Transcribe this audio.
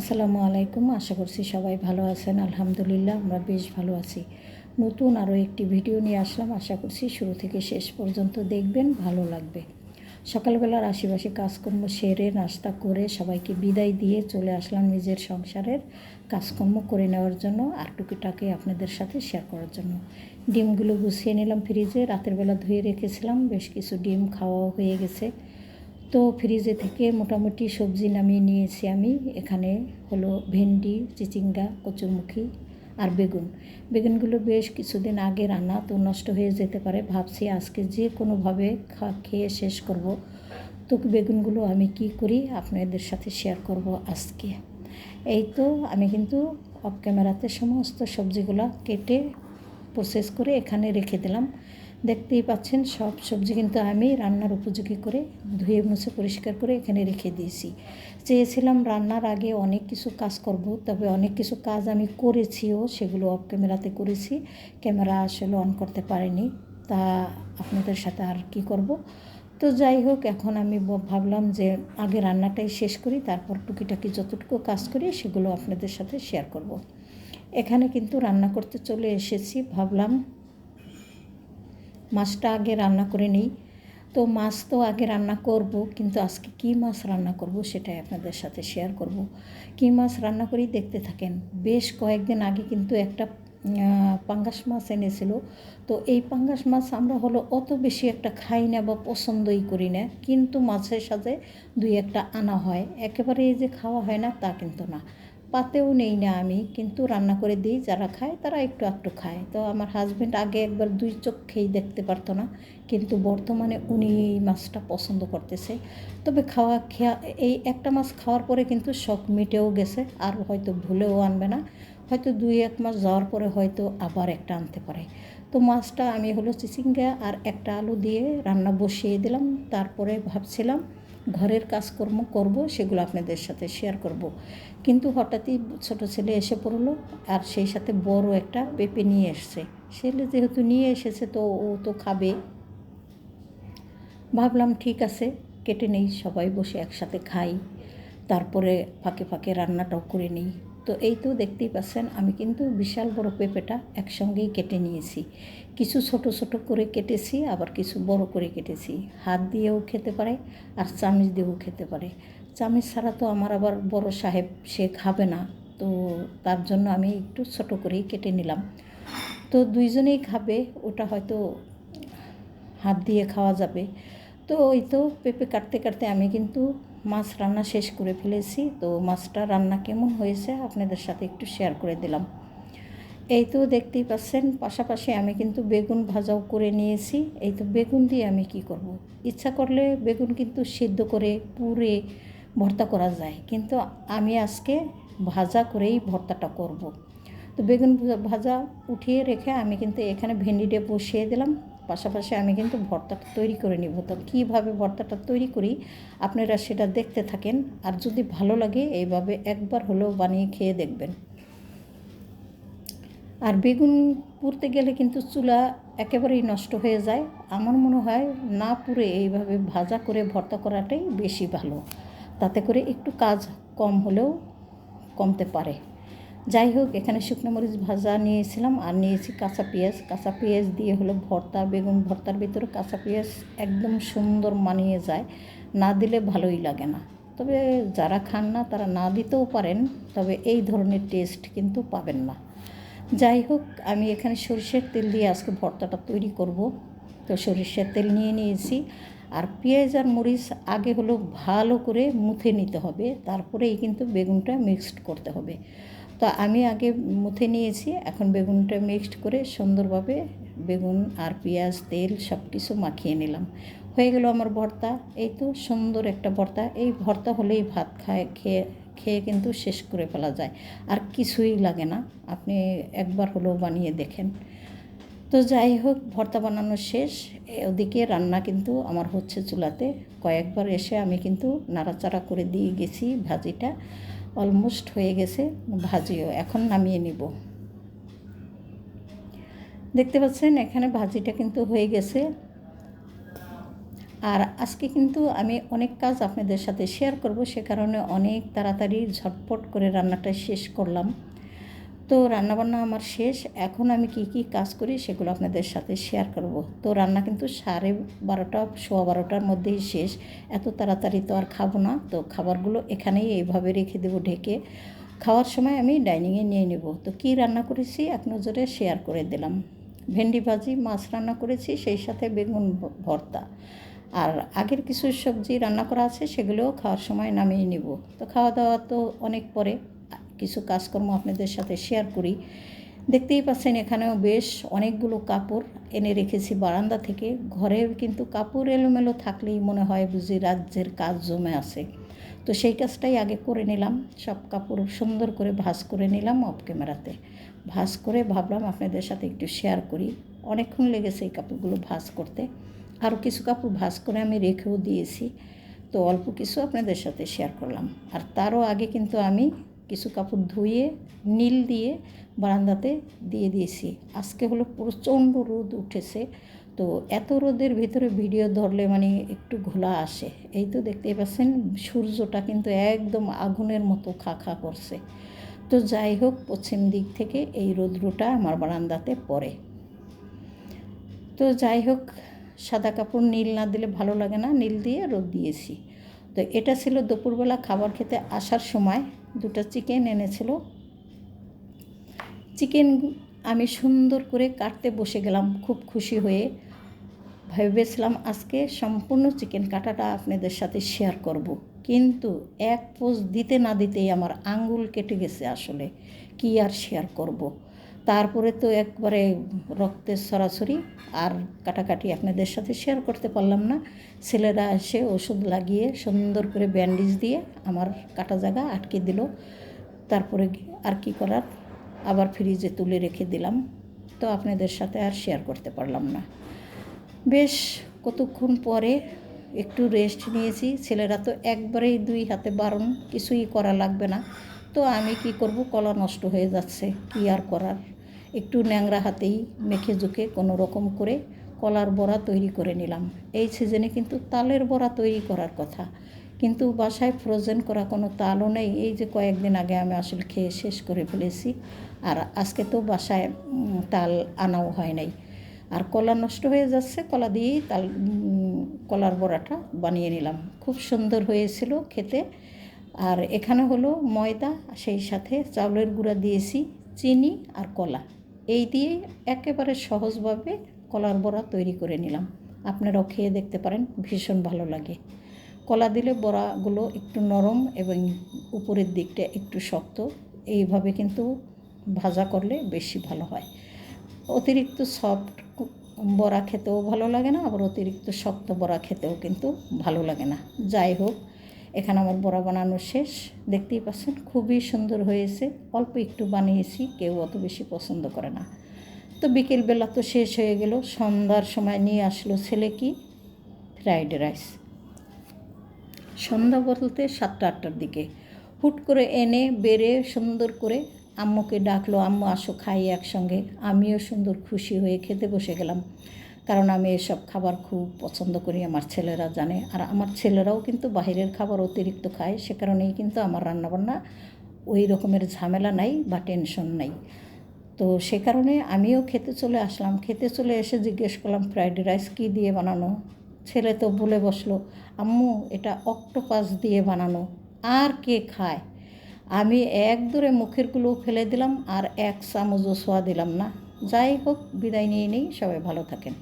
আসসালামু আলাইকুম। আশা করছি সবাই ভালো আছেন। আলহামদুলিল্লাহ আমরা বেশ ভালো আছি। নতুন আরও একটি ভিডিও নিয়ে আসলাম। আশা করছি শুরু থেকে শেষ পর্যন্ত দেখবেন, ভালো লাগবে। সকালবেলার আশেপাশে কাজকর্ম সেরে নাস্তা করে সবাইকে বিদায় দিয়ে চলে আসলাম নিজের সংসারের কাজকর্ম করে নেওয়ার জন্য আর টুকিটাকে আপনাদের সাথে শেয়ার করার জন্য। ডিমগুলো গুছিয়ে নিলাম ফ্রিজে রাতের বেলা ধুয়ে রেখেছিলাম। বেশ কিছু ডিম খাওয়াও হয়ে গেছে। তো ফ্রিজে থেকে মোটামুটি সবজি নামিয়ে নিয়েছি আমি। এখানে হলো ভেন্ডি, চিচিঙ্গা, কচুরমুখী আর বেগুন। বেগুনগুলো বেশ কিছুদিন আগে রান্না তো নষ্ট হয়ে যেতে পারে। ভাবছি আজকে যে কোনোভাবে খেয়ে শেষ করব। তো বেগুনগুলো আমি কি করি আপনাদের সাথে শেয়ার করব আজকে। এই তো আমি কিন্তু অফ ক্যামেরাতে সমস্ত সবজিগুলো কেটে প্রসেস করে এখানে রেখে দিলাম। দেখতেই পাচ্ছেন, সব সবজি কিন্তু আমি রান্নার উপযোগী করে ধুয়ে মুছে পরিষ্কার করে এখানে রেখে দিয়েছি। চেয়েছিলাম রান্নার আগে অনেক কিছু কাজ করব, তবে অনেক কিছু কাজ আমি করেছিও, সেগুলো অফ ক্যামেরাতে করেছি। ক্যামেরা আসলে অন করতে পারিনি, তা আপনাদের সাথে আর কি করব? তো যাই হোক, এখন আমি ভাবলাম যে আগে রান্নাটাই শেষ করি, তারপর টুকিটাকি যতটুকু কাজ করি, সেগুলো আপনাদের সাথে শেয়ার করব। এখানে কিন্তু রান্না করতে চলে এসেছি, ভাবলাম মাছটা আগে রান্না করে নিই। তো মাছ তো আগে রান্না করব, কিন্তু আজকে কী মাছ রান্না করব সেটাই আপনাদের সাথে শেয়ার করব। কী মাছ রান্না করি দেখতে থাকেন। বেশ কয়েকদিন আগে কিন্তু একটা পাঙ্গাস মাছ এনেছিল। তো এই পাঙ্গাস মাছ আমরা হলো অত বেশি একটা খাই না বা পছন্দই করি না, কিন্তু মাছের সাথে দুই একটা আনা হয়। একেবারে এই যে খাওয়া হয় না তা কিন্তু না। পাতেও নেই না আমি, কিন্তু রান্না করে দিই, যারা খায় তারা একটু একটু খায়। তো আমার হাজব্যান্ড আগে একবার দুই চোখ খেয়েই দেখতে পারতো না, কিন্তু বর্তমানে উনি এই মাছটা পছন্দ করতেছে। তবে খাওয়া, খেয়া, এই একটা মাছ খাওয়ার পরে কিন্তু শখ মিটেও গেছে, আর হয়তো ভুলেও আনবে না। হয়তো দুই এক মাস যাওয়ার পরে হয়তো আবার একটা আনতে পারে। তো মাছটা আমি হলো চিচিঙ্গা আর একটা আলু দিয়ে রান্না বসিয়ে দিলাম, তারপরে ভাবছিলাম ঘরের কাজকর্ম করব, সেগুলো আপনাদের সাথে শেয়ার করব। কিন্তু হঠাৎই ছোট ছেলে এসে পড়ল, আর সেই সাথে বড় একটা পেঁপে নিয়ে এসছে। ছেলে যেহেতু নিয়ে এসেছে তো ও তো খাবে। ভাবলাম ঠিক আছে, কেটে নেই, সবাই বসে একসাথে খাই। তারপরে ফাঁকে ফাঁকে রান্নাটাও করে নিই। তো এই তো দেখতেই পাচ্ছেন, আমি কিন্তু বিশাল বড় পেঁপেটা একসঙ্গেই কেটে নিয়েছি। কিছু ছোট ছোট করে কেটেছি, আবার কিছু বড় করে কেটেছি। হাত দিয়েও খেতে পারে আর চামিচ দিয়েও খেতে পারে। চামিচ ছাড়া তো আমার আবার বড় সাহেব, সে খাবে না। তো তার জন্য আমি একটু ছোট করেই কেটে নিলাম। তো দুইজনেই খাবে, ওটা হয়তো হাত দিয়ে খাওয়া যাবে। তো ওই তো পেঁপে কাটতে কাটতে আমি কিন্তু মাছ রান্না শেষ করে ফেলেছি। তো মাছটা রান্না কেমন হয়েছে আপনাদের সাথে একটু শেয়ার করে দিলাম। এই তো দেখতেই পাচ্ছেন, পাশাপাশি আমি কিন্তু বেগুন ভাজাও করে নিয়েছি। এই তো বেগুন দিয়ে আমি কি করব। ইচ্ছা করলে বেগুন কিন্তু সিদ্ধ করে পুরে ভর্তা করা যায়। কিন্তু আমি আজকে ভাজা করেই ভর্তাটা করব। তো বেগুন ভাজা উঠিয়ে রেখে আমি কিন্তু এখানে ভেন্ডিটা বসিয়ে দিলাম। পাশাপাশি আমি কিন্তু ভর্তাটা তৈরি করে নিব। তো কীভাবে ভর্তাটা তৈরি করি? আপনারা সেটা দেখতে থাকেন। আর যদি ভালো লাগে, এইভাবে একবার হলেও বানিয়ে খেয়ে দেখবেন। আর বেগুন পুড়তে গেলে কিন্তু চুলা একেবারেই নষ্ট হয়ে যায়। আমার মনে হয় না পুড়ে এইভাবে ভাজা করে ভর্তা করাটাই বেশি ভালো। তাতে করে একটু কাজ কম হলেও কমতে পারে। যাই হোক, এখানে শুকনো মরিচ ভাজা নিয়েছিলাম আর নিয়েছি কাঁচা পেঁয়াজ। কাঁচা পেঁয়াজ দিয়ে হলো ভর্তা, বেগুন ভর্তার ভিতরে কাঁচা পেঁয়াজ একদম সুন্দর মানিয়ে যায়। না দিলে ভালোই লাগে না। তবে যারা খান না, তারা না দিতেও পারেন, তবে এই ধরনের টেস্ট কিন্তু পাবেন না। যাই হোক, আমি এখানে সরিষার তেল দিয়ে আজকে ভর্তাটা তৈরি করব। তো সরিষার তেল নিয়ে নিয়েছি। আর পেঁয়াজ আর মরিচ আগে হলো ভালো করে মুথে নিতে হবে। তারপরেই কিন্তু বেগুনটা মিক্সড করতে হবে। তো আমি আগে মুথে নিয়েছি, এখন বেগুনটা মিক্সড করে সুন্দরভাবে বেগুন আর পেঁয়াজ, তেল সব কিছু মাখিয়ে নিলাম। হয়ে গেল আমার ভর্তা, এই তো সুন্দর একটা ভর্তা। এই ভর্তা হলেই ভাত খায়, খেয়ে খেয়ে কিন্তু শেষ করে ফেলা যায়। আর কিছুই লাগে না, আপনি একবার হলেও বানিয়ে দেখেন। তো যাই হোক, ভর্তা বানানো শেষ। ওদিকে রান্না কিন্তু আমার হচ্ছে চুলাতে। কয়েকবার এসে আমি কিন্তু নাড়াচাড়া করে দিয়ে গেছি ভাজিটা। অলমোস্ট হয়ে গেছে, ভাজিও, এখন নামিয়ে নিব। দেখতে পাচ্ছেন, এখানে ভাজিটা কিন্তু হয়ে গেছে। আর আজকে কিন্তু আমি অনেক কাজ আপনাদের সাথে শেয়ার করব, সে কারণে অনেক তাড়াতাড়ি ঝটপট করে রান্নাটা শেষ করলাম। তো রান্নাবান্না আমার শেষ। এখন আমি কি কি কাজ করি সেগুলো আপনাদের সাথে শেয়ার করব। তো রান্না কিন্তু সাড়ে বারোটা, সোয়া বারোটার মধ্যেই শেষ। এত তাড়াতাড়ি তো আর খাব না। তো খাবারগুলো এখানেই এইভাবে রেখে দেবো ঢেকে। খাওয়ার সময় আমি ডাইনিংয়ে নিয়ে নেব। তো কি রান্না করেছি এক নজরে শেয়ার করে দিলাম। ভেন্ডি ভাজি, মাছ রান্না করেছি, সেই সাথে বেগুন ভর্তা। আর আগের কিছু সবজি রান্না করা আছে সেগুলোও খাওয়ার সময় নামিয়ে নিব। তো খাওয়া দাওয়া তো অনেক পরে। কিছু কাজকর্ম আপনাদের সাথে শেয়ার করি। দেখতেই পাচ্ছেন এখানেও বেশ অনেকগুলো কাপড় এনে রেখেছি বারান্দা থেকে। ঘরে কিন্তু কাপড় এলোমেলো থাকলেই মনে হয় বুঝি রাজ্যের কাজ জমে আছে। তো সেই কাজটাই আগে করে নিলাম। সব কাপড় সুন্দর করে ভাঁজ করে নিলাম অফ ক্যামেরাতে ভাঁজ করে ভাবলাম আপনাদের সাথে একটু শেয়ার করি। অনেকক্ষণ লেগেছে এই কাপড়গুলো ভাঁজ করতে। আরও কিছু কাপড় ভাঁজ করে আমি রেখেও দিয়েছি। তো অল্প কিছু আপনাদের সাথে শেয়ার করলাম। আর তারও আগে কিন্তু আমি কিছু কাপড় ধুয়ে, নীল দিয়ে বারান্দাতে দিয়ে দিয়েছি। আজকে হলো প্রচণ্ড রোদ উঠেছে। তো এত রোদের ভিতরে ভিডিও ধরলে মানে একটু ঘোলা আসে। এই তো দেখতেই পাচ্ছেন, সূর্যটা কিন্তু একদম আগুনের মতো খা খা করছে। তো যাই হোক, পশ্চিম দিক থেকে এই রৌদ্রটা আমার বারান্দাতে পড়ে। তো যাই হোক, সাদা কাপড় নীল না দিলে ভালো লাগে না। নীল দিয়ে রোদ দিয়েছি। তো এটা ছিল দুপুরবেলা খাবার খেতে আসার সময় দুটো চিকেন এনেছিল চিকেন আমি সুন্দর করে কাটতে বসে গেলাম, খুব খুশি হয়ে ভেবেছিলাম আজকে সম্পূর্ণ চিকেন কাটাটা আপনাদের সাথে শেয়ার করব। কিন্তু এক পোজ দিতে না দিতেই আমার আঙ্গুল কেটে গেছে আসলে কি আর শেয়ার করব। তারপরে তো একবারে রক্তের সরাসরি আর কাটাকাটি আপনাদের সাথে শেয়ার করতে পারলাম না। ছেলেরা এসে ওষুধ লাগিয়ে সুন্দর করে ব্যান্ডেজ দিয়ে আমার কাটা জায়গা আটকে দিল। তারপরে আর কি করার? আবার ফ্রিজে তুলে রেখে দিলাম। তো আপনাদের সাথে আর শেয়ার করতে পারলাম না। বেশ, কতক্ষণ পরে একটু রেস্ট নিয়েছি। ছেলেরা তো একবারেই দুই হাতে বারণ, কিছুই করা লাগবে না। তো আমি কি করব? কলা নষ্ট হয়ে যাচ্ছে। কি আর করার? একটু ন্যাংরা হাতেই মেখে জুকে কোনো রকম করে কলার বড়া তৈরি করে নিলাম। এই সিজনে কিন্তু তালের বড়া তৈরি করার কথা। কিন্তু বাসায় ফ্রোজেন করা কোনো তালও নেই। এই যে কয়েকদিন আগে আমি আসলে খেয়ে শেষ করে ফেলেছি। আর আজকে তো বাসায় তাল আনাও হয় নাই। আর কলা নষ্ট হয়ে যাচ্ছে, কলা দিয়েই তাল কলার বড়াটা বানিয়ে নিলাম। খুব সুন্দর হয়েছিল খেতে। আর এখানে হলো ময়দা, সেই সাথে চাউলের গুঁড়া দিয়েছি, চিনি আর কলা। এই দিয়ে একেবারে সহজভাবে কলার বড়া তৈরি করে নিলাম। আপনারাও খেয়ে দেখতে পারেন, ভীষণ ভালো লাগে। কলা দিলে বড়াগুলো একটু নরম এবং উপরের দিকটা একটু শক্ত, এইভাবে কিন্তু ভাজা করলে বেশি ভালো হয়। অতিরিক্ত সফট বড়া খেতেও ভালো লাগে না, আবার অতিরিক্ত শক্ত বড়া খেতেও কিন্তু ভালো লাগে না। যাই হোক এখানে আমার বড়া বানানো শেষ। দেখতেই পাচ্ছেন, খুবই সুন্দর হয়েছে। অল্প একটু বানিয়েছি, কেউ অত বেশি পছন্দ করে না। তো বিকেলবেলা তো শেষ হয়ে গেল, সন্ধ্যার সময় নিয়ে আসলো ছেলে কি? Fried rice. সন্ধ্যা বলতে সাতটা, আটটার দিকে। হুট করে এনে বেড়ে সুন্দর করে আম্মুকে ডাকলো, আম্মু, আসো, খাই একসঙ্গে। আমিও সুন্দর খুশি হয়ে খেতে বসে গেলাম। কারণ আমি এসব খাবার খুব পছন্দ করি, আমার ছেলেরা জানে। আর আমার ছেলেরাও কিন্তু বাইরের খাবার অতিরিক্ত খায়, সে কারণেই কিন্তু আমার রান্নাবান্না ওই রকমের ঝামেলা নাই বা টেনশন নাই। তো সে কারণে আমিও খেতে চলে আসলাম। খেতে চলে এসে জিজ্ঞেস করলাম, ফ্রাইড রাইস কী দিয়ে বানানো? ছেলে তো বলে বসল, আম্মু, এটা অক্টোপাস দিয়ে বানানো, আর কে খায়? আমি এক দূরে মুখেরগুলো ফেলে দিলাম, আর এক চামচও সোয়া দিলাম না। যাই হোক, বিদায় নিয়ে নেই, সবাই ভালো থাকেন।